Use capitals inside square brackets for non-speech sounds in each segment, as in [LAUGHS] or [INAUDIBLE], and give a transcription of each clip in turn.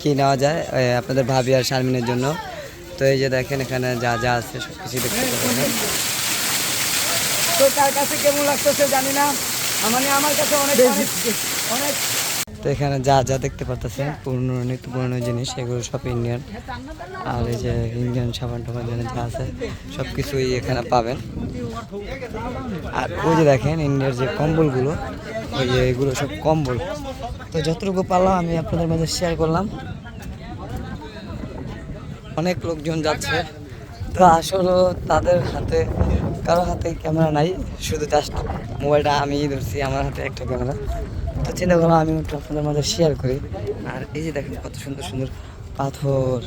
কি নেওয়া যায় আপনাদের ভাবি আর শারমিনের জন্য। তো এই যে দেখেন এখানে যা যা আছে সব কিছু দেখতে পাবেন তো তার কাছে কেমন লাগতেছে জানি না। মানে আমার কাছে অনেক অনেক অনেক তো এখানে যা যা দেখতে পারতেছেন, পুরনো নিত্য পুরনো জিনিস, এগুলো সব ইন্ডিয়ান আর এই যে ইন্ডিয়ান সাবান টাবান যা আছে সব কিছুই এখানে পাবেন। আর ওই যে দেখেন ইন্ডিয়ার যে কম্বলগুলো, ওই যে এগুলো সব কম্বল। তো যতটুকু পারলাম, আমি আপনাদের মাঝে শেয়ার করলাম। অনেক লোকজন যাচ্ছে। তো আসলে তাদের হাতে কারও হাতে ক্যামেরা নাই, শুধু জাস্ট মোবাইলটা আমিই ধরছি, আমার হাতে একটা ক্যামেরা। তো চিন্তা করলাম আমি একটু আপনাদের মাঝে শেয়ার করি। আর এই যে দেখেন কত সুন্দর সুন্দর পাথর।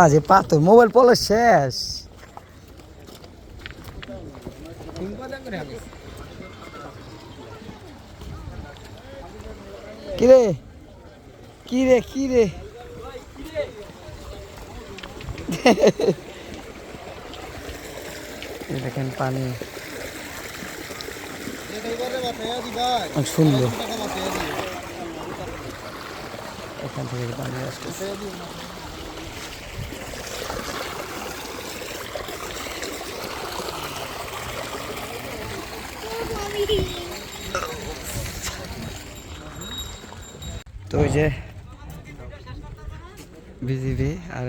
এই যে। পাথর, মোবাইল পলো শেষ। কিরে? কিরে কিরে? দেখেন পানি। সুন্দর। এখান থেকে পানি আসতেছে। তো ওই যে বিজিবি আর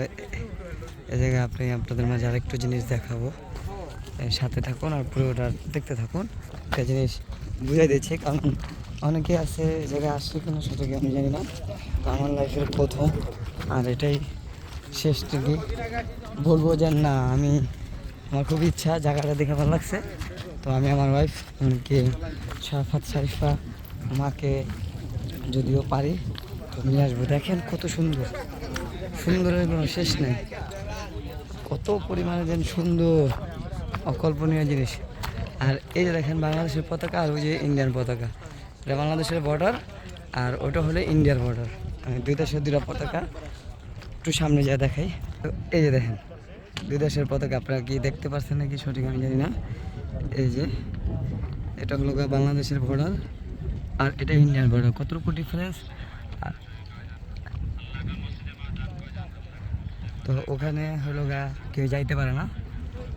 এ জায়গায় আপনি, আপনাদের মাঝে আরেকটু জিনিস দেখাবো। সাথে থাকুন আর পুরোটা দেখতে থাকুন। একটা জিনিস বুঝাই দিচ্ছি, কারণ অনেকে আছে জায়গায় আসছে কিনা সেটা কি আমি জানি না। আমার লাইফের প্রথম, আর এটাই শেষ থেকে বলব যে না, আমি, আমার খুব ইচ্ছা, জায়গাটা দেখে ভালো লাগছে। তো আমি আমার ওয়াইফ এমনকি শারফাত শারিফা মাকে যদিও পারি, তো নিয়ে আসব। দেখেন কত সুন্দর। সুন্দরের কোনো শেষ নেই। কত পরিমাণে যেন সুন্দর, অকল্পনীয় জিনিস। আর এই যে দেখেন বাংলাদেশের পতাকা আর ওই যে ইন্ডিয়ান পতাকা। এটা বাংলাদেশের বর্ডার আর ওটা হলো ইন্ডিয়ার বর্ডার দুই দেশের দুটা পতাকা একটু সামনে যা দেখাই। এই যে দেখেন, দুই দেশের পতাকা। আপনারা কি দেখতে পাচ্ছেন নাকি সঠিক আমি জানি না। এই যে, এটা হলো বাংলাদেশের বর্ডার আর এটা ইন্ডিয়ান বর্ডার কতটুকু ডিফারেন্স তো ওখানে হলো গা কেউ যাইতে পারে না,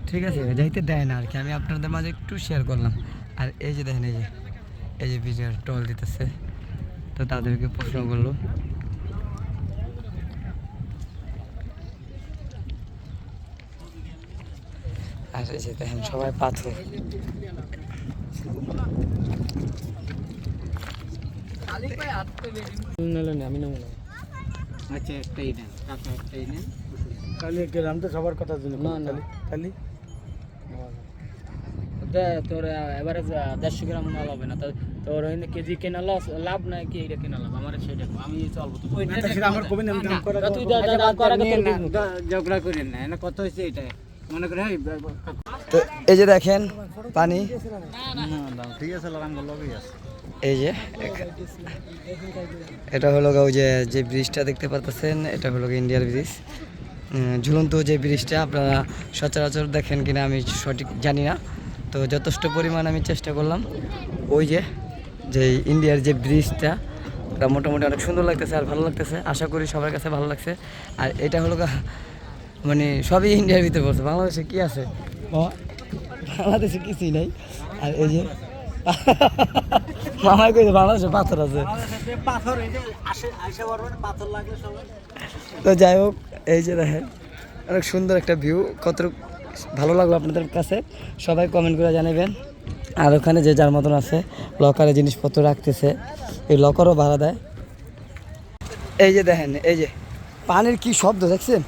ঠিক আছে? যাইতে দেয় না আর কি আমি আপনাদের মাঝে একটু শেয়ার করলাম। আর এই যে দেখেন, এই যে এই যে ভিডিও টল দিতেছে, তো তাদেরকে প্রশ্ন করল। আর এই যে দেখেন সবাই পাথর আমি নেব না আচ্ছা একটাই নেন টাকা একটাই নেন কালি গেলাম তো সবার কথা জন্য না, না। খালি তোর এভারেজ দেড়শো গ্রাম মাল হবে না তোর ওই কেজি কেনা লস লাভ নাই কি এটা কেনা লাভ আমার সেটা আমি চলবো আমার কবি করে তুই। ঝগড়া করেন না না কত হয়েছে এটা মনে তো এই যে দেখেন পানি। এই যে, এটা হলো ওই যে যে ব্রিজটা দেখতে পারতেছেন, এটা হলো ইন্ডিয়ার ব্রিজ। ঝুলন্ত যে ব্রিজটা, আপনারা সচরাচর দেখেন কিনা আমি সঠিক জানি না। তো যথেষ্ট পরিমাণ আমি চেষ্টা করলাম। ওই যে যে ইন্ডিয়ার যে ব্রিজটা, ওটা মোটামুটি অনেক সুন্দর লাগতেছে আর ভালো লাগতেছে। আশা করি সবার কাছে ভালো লাগছে। আর এটা হলো গা মানে সবই ইন্ডিয়ার ভিতরে পড়ছে। বাংলাদেশে কি আছে? বাংলাদেশে কিছুই নাই। আর এই যে [LAUGHS] মামাই কইছে বাংলাদেশে পাথর আছে। পাথর এই যে আসে আইসা পারবেন পাথর লাগলে সবাই তো যাই হোক এই যে দেখেন অনেক সুন্দর একটা ভিউ কত ভালো লাগল আপনাদের কাছে সবাই কমেন্ট করে জানাবেন। আর ওখানে যে যার মতন আছে লকারে জিনিসপত্র রাখতেছে এই লকারও ভাড়া দেয়। এই যে দেখেন এই যে পানির কি শব্দ দেখছেন?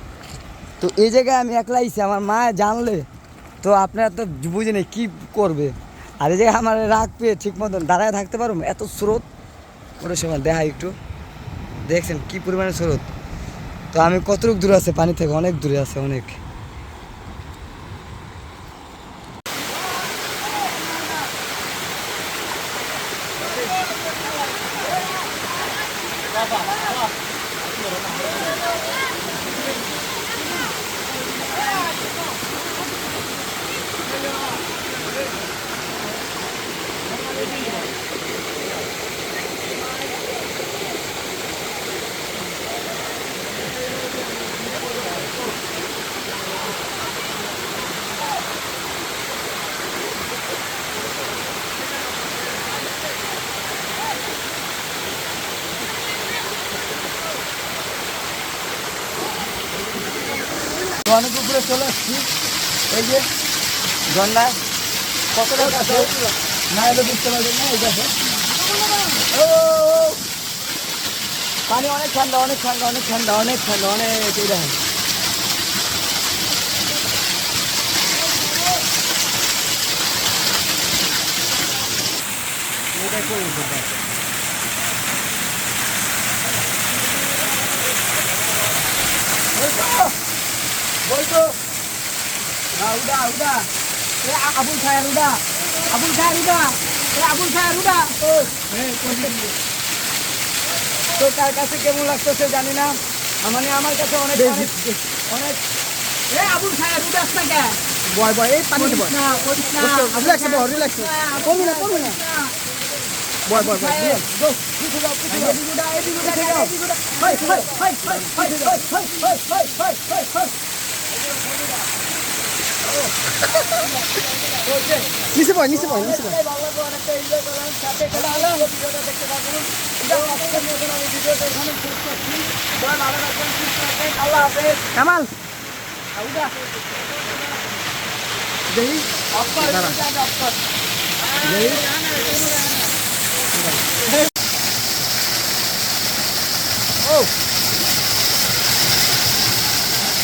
তো এই জায়গায় আমি একলা আইছি, আমার মা জানলে, তো আপনারা তো বুঝে নেই কী করবে। আর এই জায়গায় আমার রাখবে ঠিক মতন দাঁড়ায় থাকতে পারব এত স্রোত। ওটা সময় দেখা একটু। দেখছেন কী পরিমাণে স্রোত। তো আমি কতটুকু দূরে আছে? পানি থেকে অনেক দূরে আছে, অনেক। উপরে চলে আসছি। এই যে ঝর্ণা। কতটা কাছে? না এলে বুঝতে পারবেন না এই দেখো। ও, পানি অনেক ঠান্ডা অনেক ঠান্ডা অনেক ঠান্ডা অনেক ঠান্ডা অনেক এই দেখেন বলতো? উদা উদা। এ আবুল খায়ের উদা। আবুল খায়ের উদা। এ আবুল খায়ের উদা। ও তো তার কাছে কেমন লাগতেছে জানি না। মানে আমার কাছে অনেক অনেক এ আবুল খায়ের উদাস না কে? বয় বয় এই পানি বয়। না করিস না রিল্যাক্স বয় রিল্যাক্স কমি না কমি না। বয় বয় বয় গো পিছু দাও পিছু দাও এদিকে দাও এদিকে দাও এদিকে দাও নিচে পড় নিচে পড় নিচে কামাল। ও হইছে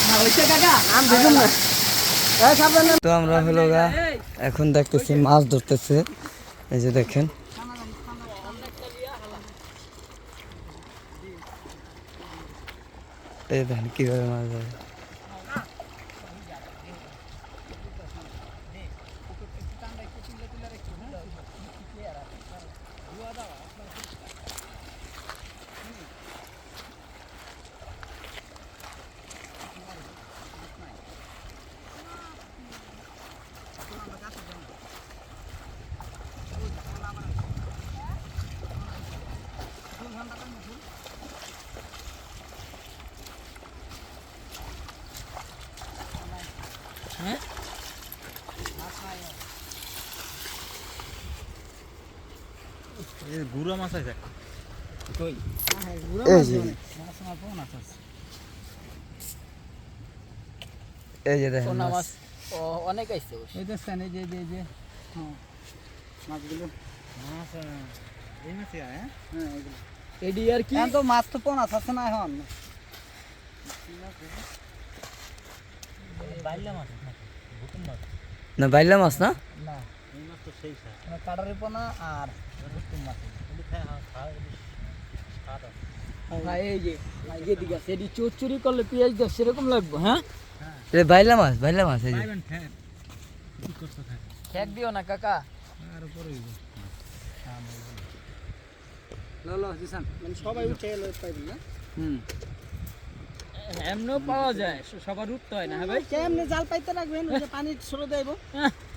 কাকা আম দিলাম না এই সাবধানে তো আমরা হলো গা, এখন দেখতেছি মাছ ধরতেছে। এই যে দেখেন। এই দেখেন কীভাবে মাছ ধরে। हैं এর গুড়া মাছ আছে কই হ্যাঁ গুড়া মাছ মাছ না কোন আছে এই যে দেখেন মাছ অনেক আইছে এই দেখছেন এই যে এই যে হ্যাঁ মাছগুলো মাছ এই মাছ হ্যাঁ হ্যাঁ এডি আর কি তো মাছ তো পোনা আছে না এখন বাইলা মাছ ভুতুম মাছ না বাইলা মাছ না না এই মাছ তো সেই স্বাদ মানে কাটারি পোনা আর ভুট্টুম মাছ কিন্তু খায় খাওয়া স্বাদ আছে ভাই এই যে ভাই এদিকে আছে এডি চুরি করলে পেঁয়াজ দাও সেরকম লাগবে হ্যাঁ এই বাইলা মাছ বাইলা মাছ এই যে খাইবেন ঠ্যাক কি করছ খায় ঠেক দিও না কাকা আর উপরে হইব লো লো জিসান মানে সবাই উঠে এলো পাইবেন না হুম এমনও পাওয়া যায় সবার উঠতে হয় না হ্যাঁ ভাই? কেমনে জাল পাইতে রাখবেন? ওই যে পানি সরে দেবো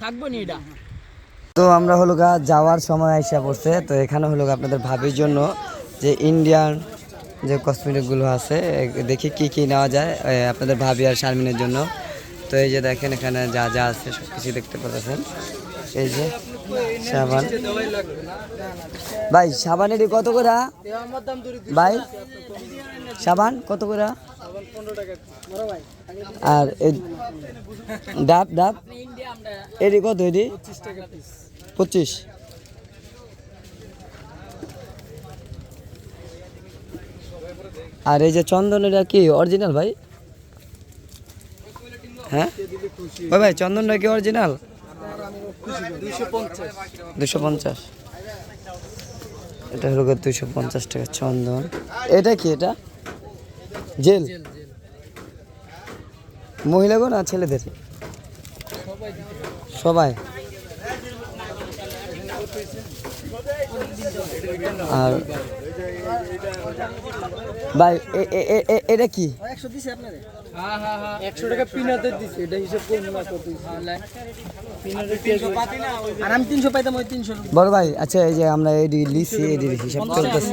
থাকব নি এটা। তো আমরা হলো গা যাওয়ার সময় আইসা পড়ছে তো এখানে হলো গা আপনাদের ভাবির জন্য যে ইন্ডিয়ান যে কসমেটিকগুলো আছে দেখি কি কি নেওয়া যায় আপনাদের ভাবি আর শারমিনের জন্য। তো এই যে দেখেন এখানে যা যা আছে সব কিছু দেখতে পাচ্ছেন। এই যে সাবান। ভাই সাবানের কত করে? ভাই সাবান কত করে? আর ডাব ডাব। এটি কত এটি? পঁচিশ। আর এই যে চন্দন, এটা কি অরিজিনাল ভাই? হ্যাঁ? ভাই ভাই, চন্দনটা কি অরিজিনাল দুশো পঞ্চাশ। এটা হলো দুশো পঞ্চাশ টাকা চন্দন। এটা কি এটা? জেল? মহিলাগো না ছেলেদের? সবাই? আর ভাই এটা কি? বড় ভাই আচ্ছা এই যে আমরা এডি লিসি এডির হিসাব করতেছি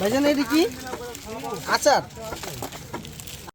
ভাইজান এটা কি? আচার?